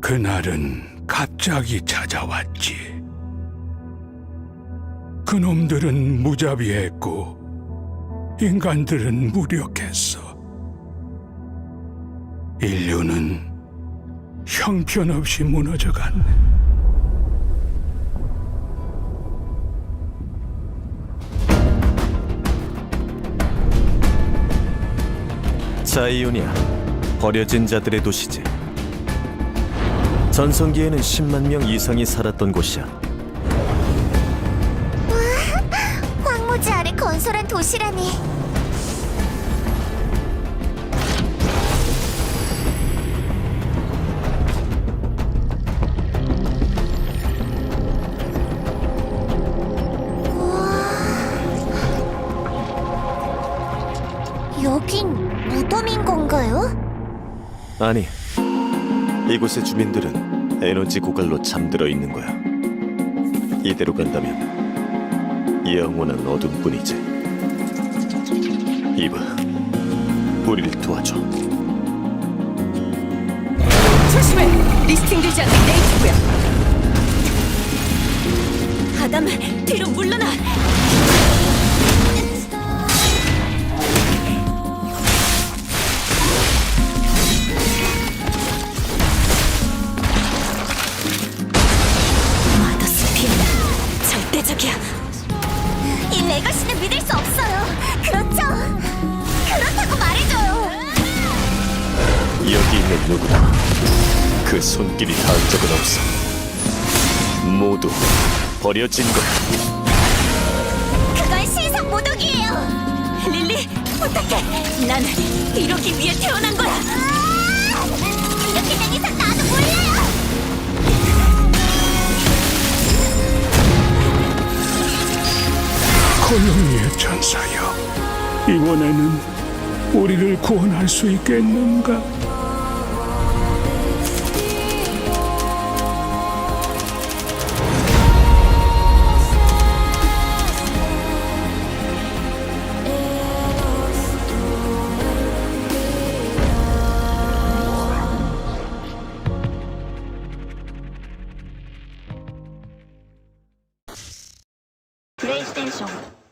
그날은 갑자기 찾아왔지. 그놈들은 무자비했고 인간들은 무력했어. 인류는 형편없이 무너져갔네. 자이오니아 버려진 자들의 도시지. 전성기에는 10만 명 이상이 살았던 곳이야. 황무지 아래 건설한 도시라니. 여긴 무덤인 건가요? 아니 이곳의 주민들은 에너지 고갈로 잠들어 있는 거야 이대로 간다면 영원한 어둠뿐이지 이봐 우리를 도와줘 조심해! 리스팅되지 않는 네이트고야. 아담, 뒤로 물러나! 절대적이야. 이 레거시는 믿을 수 없어요. 그렇죠? 그렇다고 말해줘요. 여기 있는 누구도 그 손길이 닿은 적은 없어 모두 버려진 거야 그건 신상 모독이에요. 릴리, 부탁해! 난 이러기 위해 태어난 거야! 고용리의 천사여, 이번에는 우리를 구원할 수 있겠는가? 英雄。